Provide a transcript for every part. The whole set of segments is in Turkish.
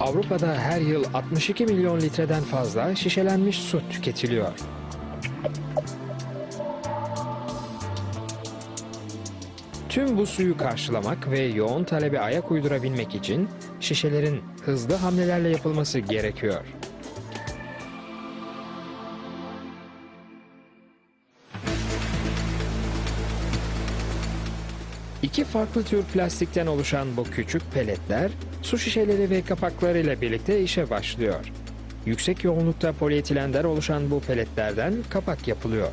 Avrupa'da her yıl 62 milyon litreden fazla şişelenmiş su tüketiliyor. Tüm bu suyu karşılamak ve yoğun talebe ayak uydurabilmek için şişelerin hızlı hamlelerle yapılması gerekiyor. İki farklı tür plastikten oluşan bu küçük peletler su şişeleri ve kapaklarıyla birlikte işe başlıyor. Yüksek yoğunlukta polietilender oluşan bu peletlerden kapak yapılıyor.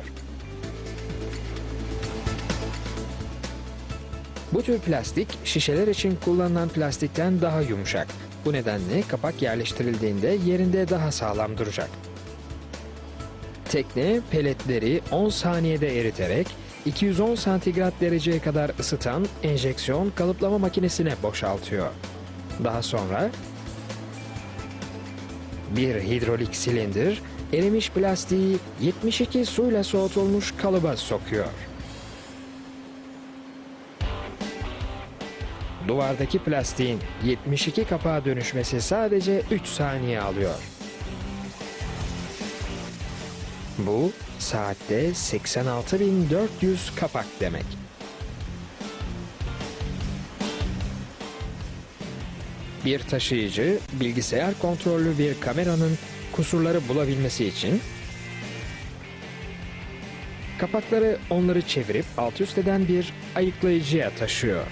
Bu tür plastik şişeler için kullanılan plastikten daha yumuşak. Bu nedenle kapak yerleştirildiğinde yerinde daha sağlam duracak. Tekne peletleri 10 saniyede eriterek 210 santigrat dereceye kadar ısıtan enjeksiyon kalıplama makinesine boşaltıyor. Daha sonra bir hidrolik silindir erimiş plastiği 72 suyla soğutulmuş kalıba sokuyor. Duvardaki plastiğin 72 kapağa dönüşmesi sadece 3 saniye alıyor. Bu saatte 86.400 kapak demek. Bir taşıyıcı bilgisayar kontrollü bir kameranın kusurları bulabilmesi için kapakları onları çevirip alt üst eden bir ayıklayıcıya taşıyor.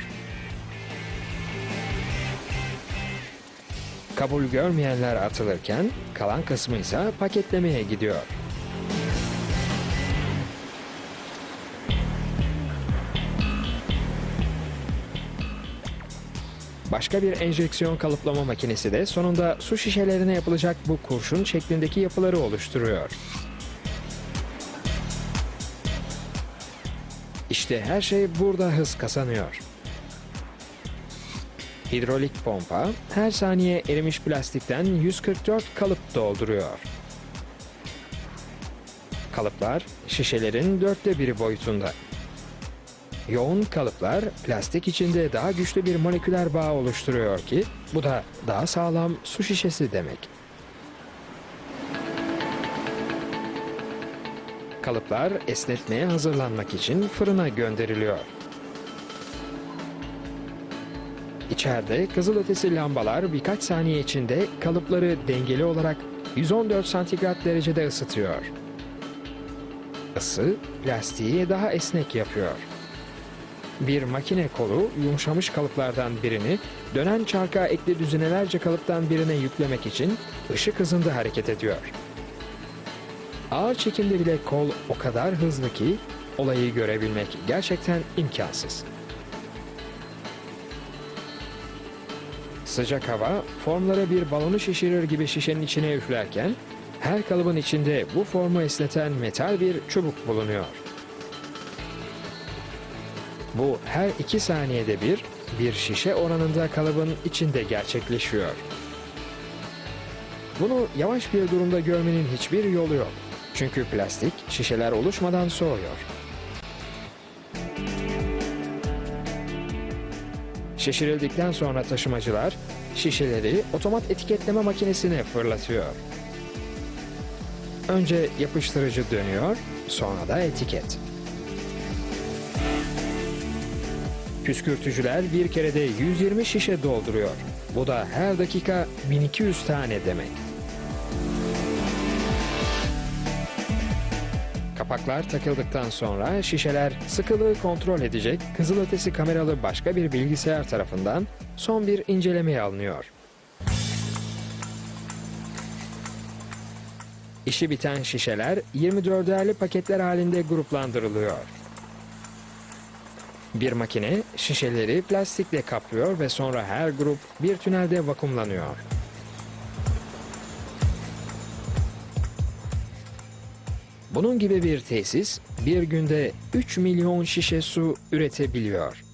Kabul görmeyenler atılırken kalan kısmı ise paketlemeye gidiyor. Başka bir enjeksiyon kalıplama makinesi de sonunda su şişelerine yapılacak bu kurşun şeklindeki yapıları oluşturuyor. İşte her şey burada hız kazanıyor. Hidrolik pompa her saniye erimiş plastikten 144 kalıp dolduruyor. Kalıplar şişelerin dörtte biri boyutunda. Yoğun kalıplar plastik içinde daha güçlü bir moleküler bağ oluşturuyor ki bu da daha sağlam su şişesi demek. Kalıplar esnetmeye hazırlanmak için fırına gönderiliyor. İçeride kızılötesi lambalar birkaç saniye içinde kalıpları dengeli olarak 114 santigrat derecede ısıtıyor. Isı plastiği daha esnek yapıyor. Bir makine kolu yumuşamış kalıplardan birini dönen çarka ekli düzinelerce kalıptan birine yüklemek için ışık hızında hareket ediyor. Ağır çekimde bile kol o kadar hızlı ki olayı görebilmek gerçekten imkansız. Sıcak hava formlara bir balonu şişirir gibi şişenin içine üflerken her kalıbın içinde bu formu esneten metal bir çubuk bulunuyor. Bu her iki saniyede bir bir şişe oranında kalıbın içinde gerçekleşiyor. Bunu yavaş bir durumda görmenin hiçbir yolu yok. Çünkü plastik şişeler oluşmadan soğuyor. Şişirildikten sonra taşımacılar şişeleri otomat etiketleme makinesine fırlatıyor. Önce yapıştırıcı dönüyor, sonra da etiket. Püskürtücüler bir kerede 120 şişe dolduruyor. Bu da her dakika 1200 tane demek. Kapaklar takıldıktan sonra şişeler sıkılığı kontrol edecek kızılötesi kameralı başka bir bilgisayar tarafından son bir incelemeye alınıyor. İşi biten şişeler 24'erli paketler halinde gruplandırılıyor. Bir makine şişeleri plastikle kaplıyor ve sonra her grup bir tünelde vakumlanıyor. Bunun gibi bir tesis bir günde 3 milyon şişe su üretebiliyor.